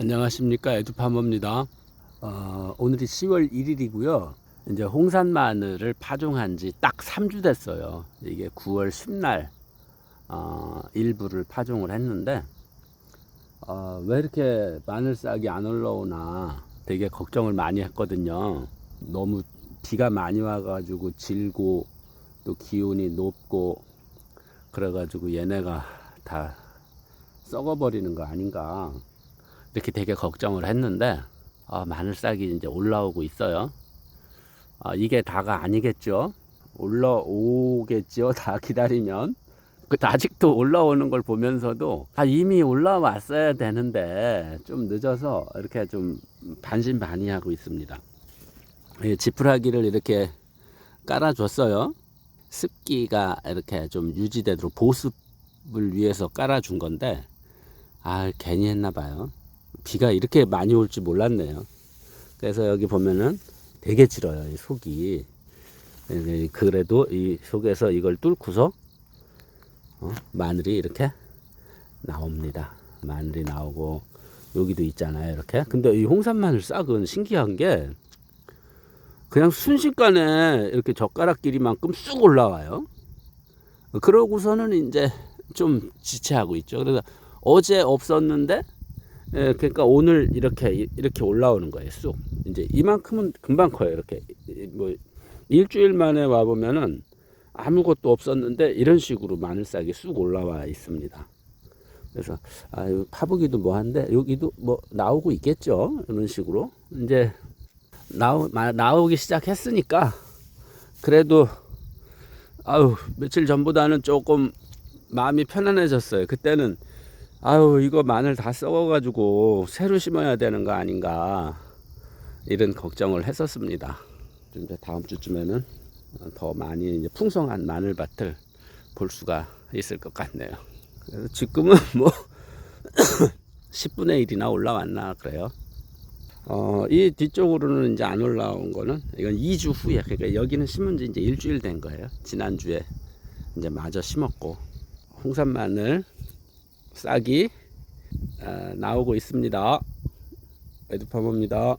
안녕하십니까 에두파머입니다. 어, 오늘이 10월 1일이고요. 이제 홍산 마늘을 파종한 지 딱 3주 됐어요. 이게 9월 10날 어, 일부를 파종을 했는데 어, 왜 이렇게 마늘 싹이 안 올라오나 되게 걱정을 많이 했거든요. 너무 비가 많이 와 가지고 질고 또 기온이 높고 그래 가지고 얘네가 다 썩어버리는 거 아닌가 이렇게 되게 걱정을 했는데 아, 마늘싹이 이제 올라오고 있어요. 아, 이게 다가 아니겠죠? 올라오겠죠? 다 기다리면. 그 아직도 올라오는 걸 보면서도 아, 이미 올라왔어야 되는데 좀 늦어서 이렇게 좀 반신반의하고 있습니다. 예, 지푸라기를 이렇게 깔아줬어요. 습기가 이렇게 좀 유지되도록 보습을 위해서 깔아준 건데 아 괜히 했나 봐요. 비가 이렇게 많이 올 줄 몰랐네요. 그래서 여기 보면은 되게 길어요. 이 속이. 예, 그래도 이 속에서 이걸 뚫고서 어, 마늘이 이렇게 나옵니다. 마늘이 나오고 여기도 있잖아요. 이렇게. 근데 이 홍산 마늘 싹은 신기한 게 그냥 순식간에 이렇게 젓가락 길이만큼 쑥 올라와요. 그러고서는 이제 좀 지체하고 있죠. 그래서 어제 없었는데 예, 그러니까 오늘 이렇게 이렇게 올라오는 거예요. 쑥. 이제 이만큼은 금방 커요. 이렇게 뭐 일주일 만에 와 보면은 아무것도 없었는데 이런 식으로 마늘싹이 쑥 올라와 있습니다. 그래서 아, 유 파보기도 뭐한데 여기도 뭐 나오고 있겠죠. 이런 식으로 이제 나오 마- 나오기 시작했으니까 그래도 아유 며칠 전보다는 조금 마음이 편안해졌어요. 그때는 아유 이거 마늘 다 썩어가지고 새로 심어야 되는 거 아닌가 이런 걱정을 했었습니다. 좀 이제 다음 주쯤에는 더 많이 이제 풍성한 마늘밭을 볼 수가 있을 것 같네요. 그래서 지금은 뭐 10분의 1이나 올라왔나 그래요. 어, 이 뒤쪽으로는 이제 안 올라온 거는 이건 2주 후에 그러니까 여기는 심은 지 이제 일주일 된 거예요. 지난주에 이제 마저 심었고 홍산 마늘 싹이 아, 나오고 있습니다. 에드파머입니다.